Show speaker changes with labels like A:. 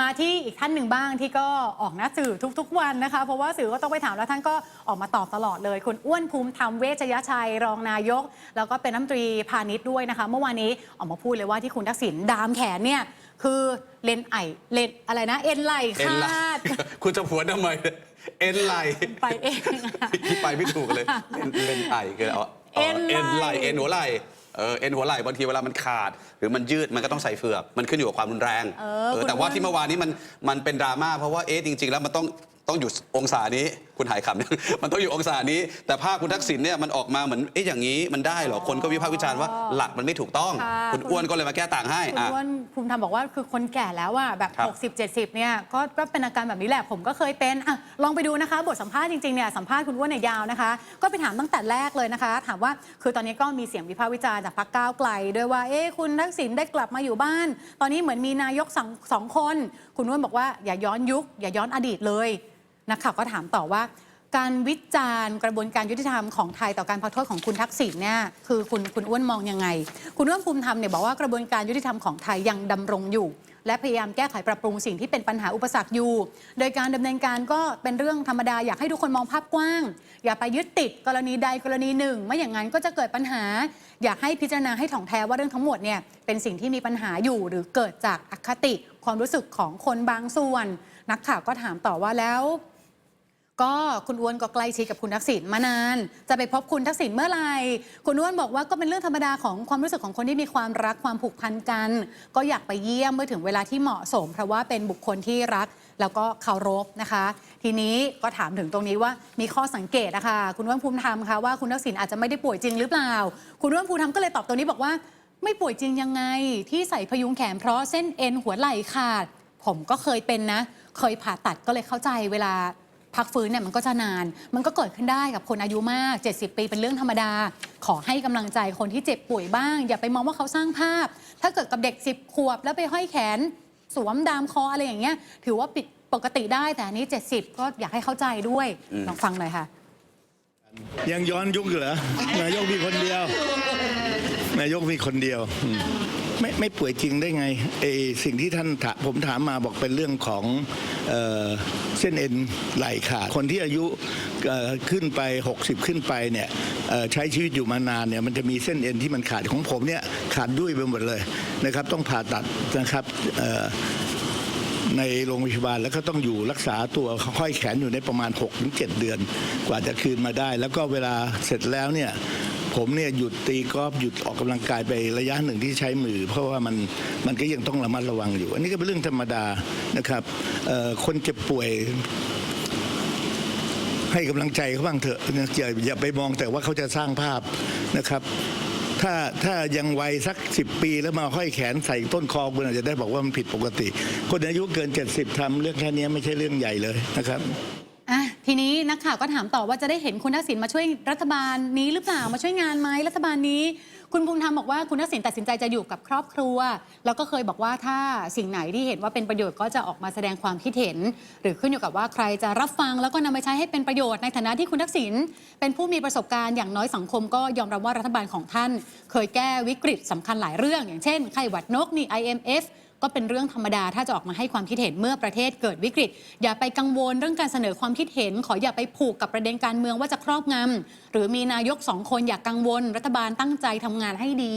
A: มาที่อีกท่านหนึ่งบ้างที่ก็ออกหน้าสื่อทุกๆวันนะคะ เพราะว่าสื่อก็ต้องไปถามแล้วท่านก็ออกมาตอบตลอดเลยคุณอ้วนภูมิธรรมเวชยชัยรองนายก แล้วก็เป็นรัฐมนตรีพาณิชย์ด้วยนะคะ เมื่อวานนี้ออกมาพูดเลยว่าที่คุณทักษิณดามแขนเนี่ยคือเลนไอเลนอะไรนะ เอ็นไหล
B: เอ็น
A: ค
B: ไหลา
A: ด
B: คุณจะผวนทำไมเอ็นไหล
A: ไปเองอะ
B: พี่ไปไม่ถูกเลยเอ็นเอ็นไหลคือเอา
A: เอ็นไหล่
B: เอ็นไหลเอ็นหัวไหล เออเอ็นหัวไหลบางทีเวลามันขาด หรือมันยืดมันก็ต้องใส่เฟือก มันขึ้นอยู่กับความรุนแรง
A: เออคุณ
B: แต่ว่า
A: อ้วน
B: ที่เมื่อวานนี้มันมันเป็นดราม่าเพราะว่าเอ๊ะจริง ๆ แล้วมันต้อง ต้องอยู่องศานี้คุณหายคำเนี่ยมันต้องอยู่องศานี้ แต่ภาพคุณทักษิณเนี่ยมันออกมาเหมือนเอ๊ะอย่างนี้มันได้เหรอคนก็วิพากษ์วิจารณ์ว่าหลักมันไม่ถูกต้อง
A: ค่ะ
B: คุณ อ้วนก็เลยมาแก้ต่างให้
A: คุณ
B: อะ
A: อ้วนภูมิธรรมบอกว่าคือคนแก่แล้วอะแบบ
B: ครับ
A: 60 70เนี่ยก็ก็เป็นอาการแบบนี้แหละผมก็เคยเป็นอะลองไปดูนะคะบทสัมภาษณ์จริงๆเนี่ยสัมภาษณ์คุณอ้วนเนี่ยยาวนะคะ ก็ไปถามตั้งแต่แรกเลยนะคะ ถามว่าคือตอนนี้ก็มีเสียงวิพากษ์วิจารณ์จากพรรคก้าวไกล ด้วยว่าเอ๊ะคุณทักษิณได้กลับมาอยู่บ้าน ตอนนี้เหมือนมีนายกสองสองคน คุณอ้วนบอกว่าอย่าย้อนยุค อย่าย้อนอดีตเลย นักข่าวก็ถามต่อว่า การวิจารณ์กระบวนการยุติธรรมของไทยต่อการพักโทษของคุณทักษิณเนี่ยคือคุณคุณอ้วนมองยังไง คุณอ้วนภูมิธรรมเนี่ยบอกว่ากระบวนการยุติธรรมของไทยยังดำรงอยู่ และพยายามแก้ไขปรับปรุงสิ่งที่เป็นปัญหาอุปสรรคอยู่ โดยการดำเนินการก็เป็นเรื่องธรรมดาอยากให้ทุกคนมองภาพกว้าง อย่าไปยึดติดกรณีใดกรณีหนึ่งไม่อย่างนั้นก็จะเกิดปัญหา อยากให้พิจารณาให้ถ่องแท้ว่าเรื่องทั้งหมดเนี่ยเป็นสิ่งที่มีปัญหาอยู่หรือเกิดจากอคติความรู้สึกของคนบางส่วน นักข่าวก็ถามต่อว่าแล้ว ก็คุณอ้วนก็ใกล้ชิดกับคุณทักษิณมานาน จะไปพบคุณทักษิณเมื่อไหร่คุณอ้วนบอกว่าก็เป็นเรื่องธรรมดาของความรู้สึกของคนที่มีความรักความผูกพันกัน ก็อยากไปเยี่ยมเมื่อถึงเวลาที่เหมาะสม เพราะว่าเป็นบุคคลที่รักแล้วก็เคารพนะคะ ทีนี้ก็ถามถึงตรงนี้ว่ามีข้อสังเกตนะคะคุณอ้วนภูมิธรรมคะว่าคุณทักษิณอาจจะไม่ได้ป่วยจริงหรือเปล่า คุณอ้วนภูมิธรรมก็เลยตอบตรงนี้บอกว่า ไม่ป่วยจริงยังไง ที่ใส่พยุงแขนเพราะเส้นเอ็นหัวไหล่ขาด ผมก็เคยเป็นนะ เคยผ่าตัดก็เลยเข้าใจเวลา พักฟื้นเนี่ยมันก็จะนาน มันก็เกิดขึ้นได้กับคนอายุมาก 70 ปีเป็นเรื่องธรรมดา ขอให้กำลังใจคนที่เจ็บป่วยบ้าง อย่าไปมองว่าเขาสร้างภาพ ถ้าเกิดกับเด็ก 10 ขวบแล้วไปห้อยแขน สวมดามคออะไรอย่างเงี้ยถือว่าปิดปกติได้แต่อันนี้ 70 ก็อยากให้เข้าใจด้วยลองฟังหน่อยค่ะ
C: ยังย้อนยุคอยู่เหรอนายกมีคนเดียวนายกมีคนเดียวอืม ไม่ไม่ป่วยจริงได้ไงเอสิ่งที่ท่านถผมถามมาบอกเป็นเรื่องของเออเส้นเอ็นไหล่ขาดคนที่อายุขึ้นไป 60 ขึ้นไปเนี่ยใช้ชีวิตอยู่มานานเนี่ยมันจะมีเส้นเอ็นที่มันขาดของผมเนี่ยขาดด้วยไปหมดเลยนะครับต้องผ่าตัดนะครับในโรงพยาบาลแล้วก็ต้องอยู่รักษาตัวห้อยแขนอยู่ในประมาณ 6-7 เดือน กว่าจะคืนมาได้ แล้วก็เวลาเสร็จแล้วเนี่ย ผมเนี่ยหยุดตีกอล์ฟหยุดออกกำลังกายไประยะหนึ่งที่ใช้มือ เพราะว่ามันมันก็ยังต้องระมัดระวังอยู่ อันนี้ก็เป็นเรื่องธรรมดานะครับคนเจ็บป่วยให้กำลังใจเขาบ้างเถอะอย่าอย่าไปมองแต่ว่าเขาจะสร้างภาพนะครับ ถ้าถ้ายังวัยสักสิปีแล้วมาห้อยแขนใส่ต้นคอคุณอาจจะได้บอกว่ามันผิดปกติ คนอายุเกิน 70ทำเรื่องแค่นี้ไม่ใช่เรื่องใหญ่เลยนะครับ
A: อะทีนี้นักข่าวก็ถามต่อว่าจะได้เห็นคุณทักษิณมาช่วยรัฐบาลนี้หรือเปล่ามาช่วยงานไหมรัฐบาลนี้ คุณภูมิธรรมบอกว่าคุณทักษิณตัดสินใจจะอยู่กับครอบครัว แล้วก็เคยบอกว่าถ้าสิ่งไหนที่เห็นว่าเป็นประโยชน์ก็จะออกมาแสดงความคิดเห็น หรือขึ้นอยู่กับว่าใครจะรับฟังแล้วก็นำไปใช้ให้เป็นประโยชน์ในฐานะที่คุณทักษิณเป็นผู้มีประสบการณ์อย่างน้อยสังคมก็ยอมรับว่ารัฐบาลของท่าน เคยแก้วิกฤตสำคัญหลายเรื่อง อย่างเช่นไข้หวัดนกนี่ IMF ก็เป็นเรื่องธรรมดาถ้าจะออกมาให้ความคิดเห็นเมื่อประเทศเกิดวิกฤต อย่าไปกังวลเรื่องการเสนอความคิดเห็น ขออย่าไปผูกกับประเด็นการเมืองว่าจะครอบงำหรือมีนายกสองคนอย่ากกังวล รัฐบาลตั้งใจทำงานให้ดี